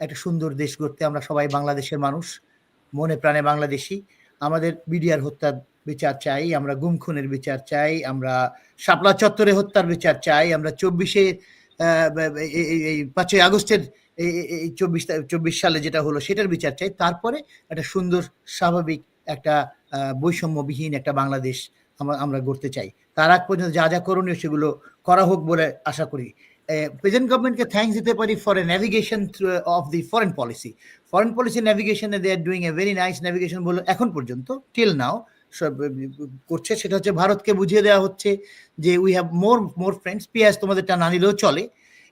একটা সুন্দর দেশ গড়তে আমরা সবাই বাংলাদেশের মানুষ, মনে প্রাণে বাংলাদেশি। আমাদের বিডিআর হত্যার বিচার চাই, আমরা গুম খুনের বিচার চাই, আমরা শাপলা চত্বরে হত্যার বিচার চাই, আমরা চব্বিশে এই পাঁচই আগস্টের এই চব্বিশ চব্বিশ সালে যেটা হলো সেটার বিচার চাই। তারপরে একটা সুন্দর, স্বাভাবিক একটা বৈষম্যবিহীন একটা বাংলাদেশ আমরা গড়তে চাই। তার আগ পর্যন্ত যা যা করণীয় সেগুলো করা হোক বলে আশা করি। প্রেজেন্ট গভর্নমেন্টকে থ্যাংকস দিতে পারি for a navigation of the foreign policy foreign policy নেভিগেশনে they are doing a very nice navigation বলে এখন পর্যন্ত টিল নাও করছে। সেটা হচ্ছে ভারতকে বুঝিয়ে দেওয়া হচ্ছে যে we have more more friends পিয়াজ তোমাদেরটা না নিলেও চলে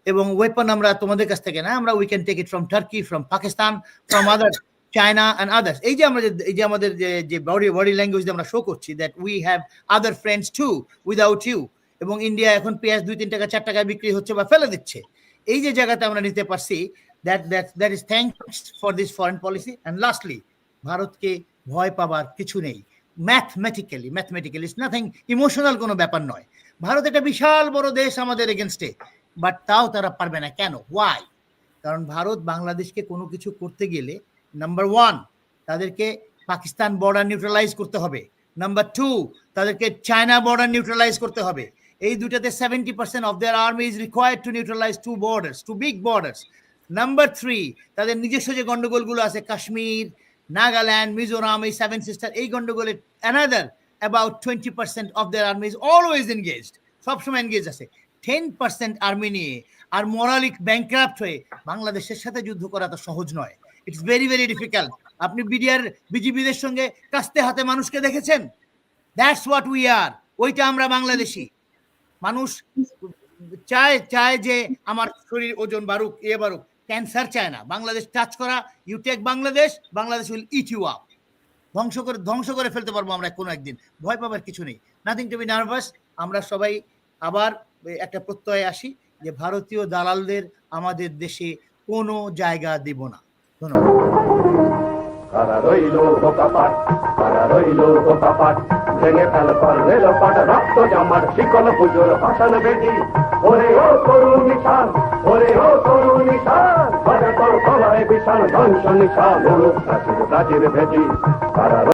এবং ওয়েপন আমরা তোমাদের কাছ থেকে না, আমরা we can take it from Turkey from Pakistan from other China and others এই যে আমরা এই যে আমাদের যে বডি বডি ল্যাঙ্গুয়েজ আমরা শো করছি that we have other friends to without you এবং ইন্ডিয়া এখন পেঁয়াজ দুই, তিন টাকা, চার টাকায় বিক্রি হচ্ছে বা ফেলে দিচ্ছে। এই যে জায়গাতে আমরা নিতে পারছি that that that is thanks for this foreign policy and lastly ভারতকে ভয় পাবার কিছু নেই। Mathematically mathematically is nothing emotional কোনো ব্যাপার নয়। ভারত একটা বিশাল বড় দেশ আমাদের এগেনস্টে বাট তাও তারা পারবে না। কেন? ওয়াই কারণ ভারত বাংলাদেশকে কোনো কিছু করতে গেলে নাম্বার ওয়ান তাদেরকে পাকিস্তান বর্ডার নিউট্রালাইজ করতে হবে। নাম্বার টু তাদেরকে চায়না বর্ডার নিউট্রালাইজ করতে হবে। এই দুটাতে seventy percent of their army is required to neutralize two borders two big borders number three তাদের নিজস্ব যে গন্ডগোলগুলো আছে কাশ্মীর নাগাল্যান্ড মিজোরাম এই সেভেন সিস্টার এই গন্ডগোলে another about twenty percent of their army is always engaged সবসময় এনগেজ আছে। টেন পার্সেন্ট আর্মি নিয়ে আর মোরালিক ব্যাংক্রাফ্ট হয়ে বাংলাদেশের সাথে যুদ্ধ করা তো সহজ নয়। ইটস ভেরি ভেরি ডিফিকাল্ট আপনি বিডিআর বিজিবিদের সঙ্গে কাস্তে হাতে মানুষকে দেখেছেন? দ্যাটস হোয়াট উই আর ওইটা আমরা বাংলাদেশি। মানুষ চায় চায় যে আমার শরীর ওজন বাড়ুক, এ বাড়ুক। ক্যান্সার চায় না। বাংলাদেশ টাচ করা you take Bangladesh Bangladesh will eat you up ধ্বংস করে ধ্বংস করে ফেলতে পারব আমরা কোনো একদিন। ভয় পাবার কিছু নেই। নাথিং টু বি নার্ভাস আমরা সবাই আবার একটা প্রত্যয়ে আসি যে ভারতীয় দালালদের আমাদের দেশে কোনো জায়গা দেব না। ধন্যবাদ। কারা কারা ভেঙে ফেল পর রেল পাট রক্ত জামার শিকল পুজোর ভাষণ বেদি ওরে ও করুণ নিশান, ওরে ও করুণ নিশান তোর বিশাল ধ্বংস নিশান ভেদি কারা